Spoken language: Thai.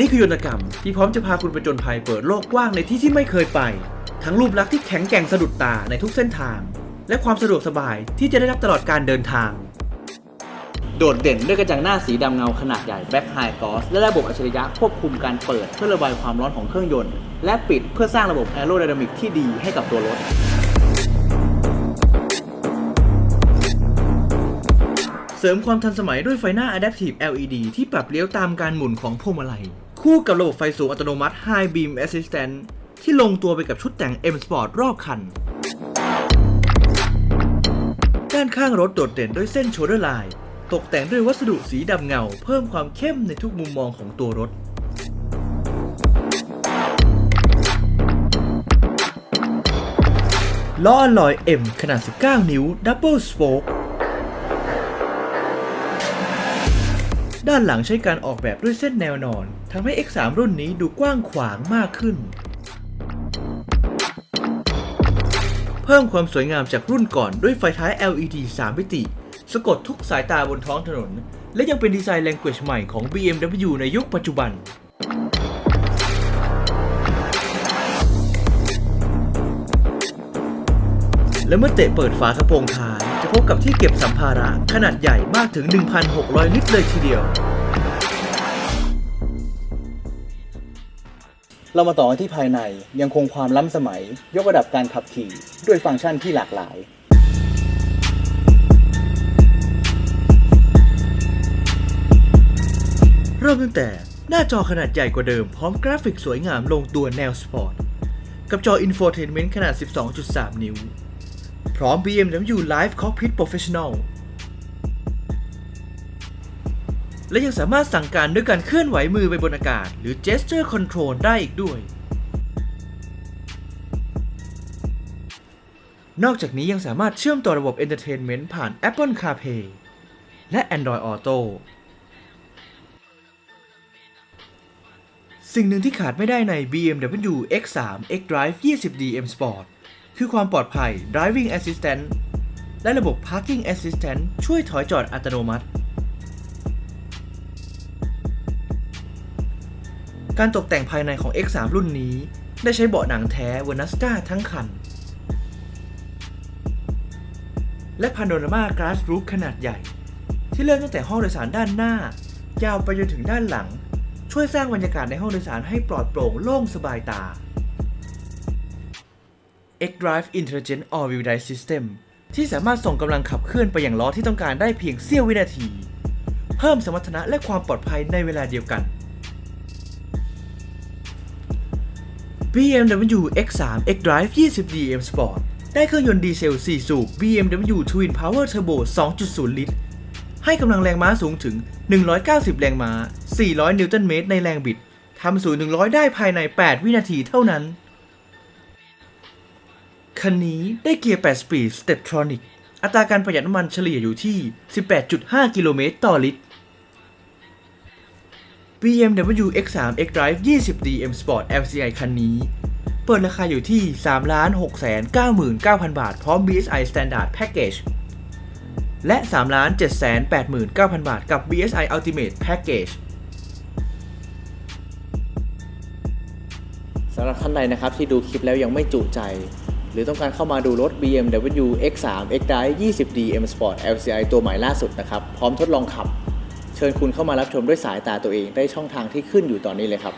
นี่คือยนตกรรมที่พร้อมจะพาคุณไปจนภัยเปิดโลกกว้างในที่ที่ไม่เคยไป ทั้งรูปลักษณ์ที่แข็งแกร่งสะดุดตาในทุกเส้นทาง และความสะดวกสบายที่จะได้รับตลอดการเดินทาง โดดเด่นด้วยกระจังหน้าสีดำเงาขนาดใหญ่ Black High Gloss และระบบอัจฉริยะควบคุมการเปิดเพื่อระบายความร้อนของเครื่องยนต์ และปิดเพื่อสร้างระบบ Aerodynamic ที่ดีให้กับตัวรถเสริมความทันสมัยด้วยไฟหน้า Adaptive LED ที่ปรับเลี้ยวตามการหมุนของพวงมาลัย คู่กับระบบไฟสูงอัตโนมัติ High Beam Assistant ที่ลงตัวไปกับชุดแต่ง M Sport รอบคัน ด้านข้างรถโดดเด่นด้วยเส้นโชเดอร์ไลน์ตกแต่งด้วยวัสดุสีดำเงา เพิ่มความเข้มในทุกมุมมองของตัวรถ ล้ออลลอย M ขนาด 19 นิ้ว Double Spoke ด้านหลังใช้การออกแบบด้วยเส้นแนวนอนทำให้ X3 รุ่นนี้ดูกว้างขวางมากขึ้น เพิ่มความสวยงามจากรุ่นก่อนด้วยไฟท้าย LED 3 มิติ สะกดทุกสายตาบนท้องถนน และยังเป็นดีไซน์ language ใหม่ของ BMW ในยุคปัจจุบันและเมื่อเตะเปิดฝากระโปรงท้าย พบกับที่เก็บสัมภาระขนาดใหญ่มากถึง 1,600 ลิตรเลยทีเดียว เรามาต่อกันที่ภายในยังคงความล้ำสมัย ยกระดับการขับขี่ด้วยฟังก์ชันที่หลากหลาย เริ่มตั้งแต่หน้าจอขนาดใหญ่กว่าเดิมพร้อมกราฟิกสวยงามลงตัวแนวสปอร์ต กับจอ Infotainment ขนาด 12.3 นิ้ว พร้อม BMW Live Cockpit Professional และยังสามารถสั่งการด้วยการเคลื่อนไหวมือไปบนอากาศ หรือ Gesture Control ได้อีกด้วย นอกจากนี้ยังสามารถเชื่อมต่อระบบ Entertainment ผ่าน Apple CarPlay และ Android Auto สิ่งหนึ่งที่ขาดไม่ได้ใน BMW X3 xDrive 20D M Sport คือความปลอดภัย Driving Assistant และระบบ Parking Assistant ช่วยถอยจอดอัตโนมัติ การตกแต่งภายในของ X3 รุ่นนี้ ได้ใช้เบาะหนังแท้เวอร์นัสกาทั้งคัน และพาโนรามา Glass Roof ขนาดใหญ่ ที่เริ่มตั้งแต่ห้องโดยสารด้านหน้า ยาวไปจนถึงด้านหลัง ช่วยสร้างบรรยากาศในห้องโดยสารให้ปลอดโปร่งโล่งสบายตา xDrive Intelligent All-Wheel Drive System ที่สามารถส่งกำลังขับเคลื่อนไปอย่างล้อที่ต้องการได้เพียงเสี้ยววินาที เพิ่มสมรรถนะและความปลอดภัยในเวลาเดียวกัน BMW X3 xDrive 20D M Sport ได้เครื่องยนต์ดีเซล 4 สูบ BMW Twin Power Turbo 2.0 ลิตร ให้กำลังแรงม้าสูงถึง 190 แรงม้า 400 นิวตันเมตรในแรงบิด ทำศูนย์100 ได้ภายใน 8 วินาทีเท่านั้น คันนี้ได้เกียร์ 8 สปีด Steptronic อัตราการประหยัดน้ำมันเฉลี่ยอยู่ที่ 18.5 กิโลเมตรต่อลิตร BMW X3 xDrive 20D M Sport LCI คันนี้ เปิดราคาอยู่ที่ 3,699,000 บาท พร้อม BSI Standard Package และ 3,789,000 บาท กับ BSI Ultimate Package สำหรับท่านใดนะครับที่ดูคลิปแล้วยังไม่จุใจ หรือต้องการเข้ามาดูรถ BMW X3 xDrive 20D M Sport LCI ตัวใหม่ล่าสุดนะครับ พร้อมทดลองขับ เชิญคุณเข้ามารับชมด้วยสายตาตัวเองได้ช่องทางที่ขึ้นอยู่ตอนนี้เลยครับ